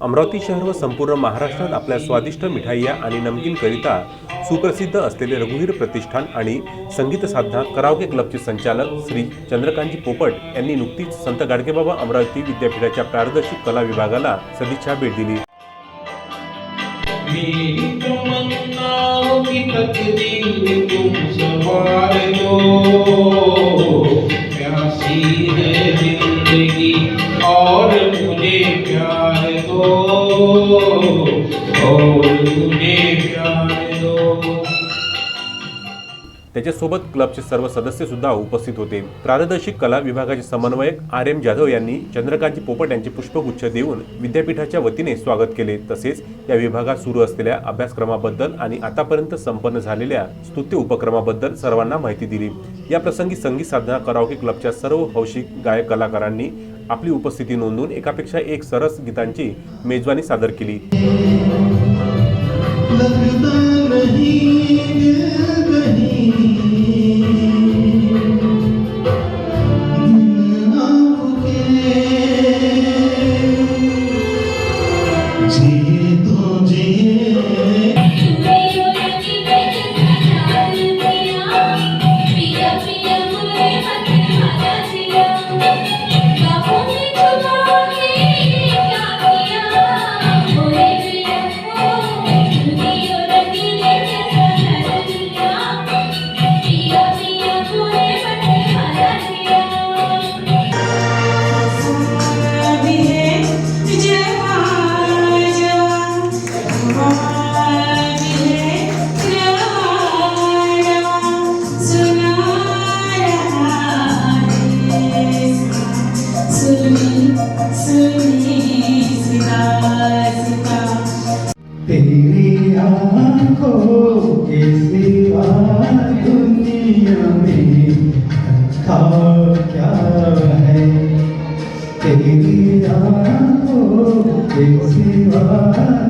अमरावती शहर व संपूर्ण महाराष्ट्रात आपल्या स्वादिष्ट मिठाईया आणि नमकीनकरिता सुप्रसिद्ध असलेले रघुवीर प्रतिष्ठान आणि संगीत साधना करावके क्लबचे संचालक श्री चंद्रकांतजी पोपट यांनी नुकतीच संत गाडगेबाबा अमरावती विद्यापीठाच्या पारदर्शक कला विभागाला सदिच्छा भेट दिली. और मुझे प्यार दो और मुझे प्यार त्याच्यासोबत क्लबचे सर्व सदस्य सुद्धा उपस्थित होते. प्रारदर्शिक कला विभागाचे समन्वयक आर एम जाधव यांनी चंद्रकांतजी पोपट यांचे पुष्पगुच्छ देऊन विद्यापीठाच्या वतीने स्वागत केले. तसेच या विभागात सुरू असलेल्या अभ्यासक्रमाबद्दल आणि आतापर्यंत संपन्न झालेल्या स्तुत्य उपक्रमाबद्दल सर्वांना माहिती दिली. या प्रसंगी संगीत साधना कराओके क्लबच्या सर्व हौशिक गायक कलाकारांनी आपली उपस्थिती नोंदवून एकापेक्षा एक सरस गीतांची मेजवानी सादर केली.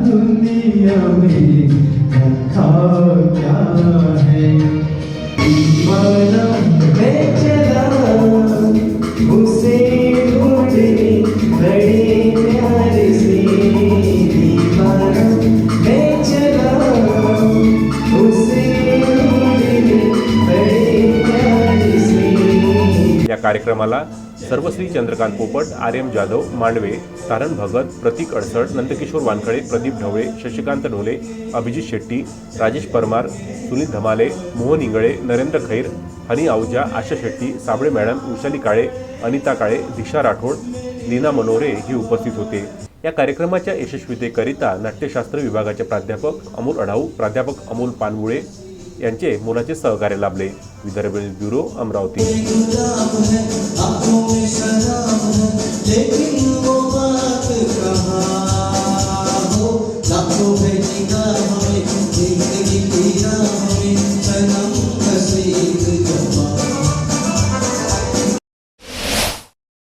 दुनिया में रखा क्या है या कार्यक्रमाला सर्वश्री चंद्रकांत पोपट आर एम जाधव मांडवे तारण भगत प्रतीक अडसड नंदकिशोर वानखडे प्रदीप ढवळे शशिकांत ढोले अभिजित शेट्टी राजेश परमार सुनील धमाले मोहन इंगळे नरेंद्र खैर हनी आहुजा आशा शेट्टी साबळे मॅडम वैशाली काळे अनिता काळे दीक्षा राठोड लीना मनोरे ही उपस्थित होते. या कार्यक्रमाच्या यशस्वीतेकरिता नाट्यशास्त्र विभागाचे प्राध्यापक अमोल अढाऊ प्राध्यापक अमोल पानमुळे यांचे मोलाचे सहकार्य लाभले. विदर्भ ब्युरो अमरावती.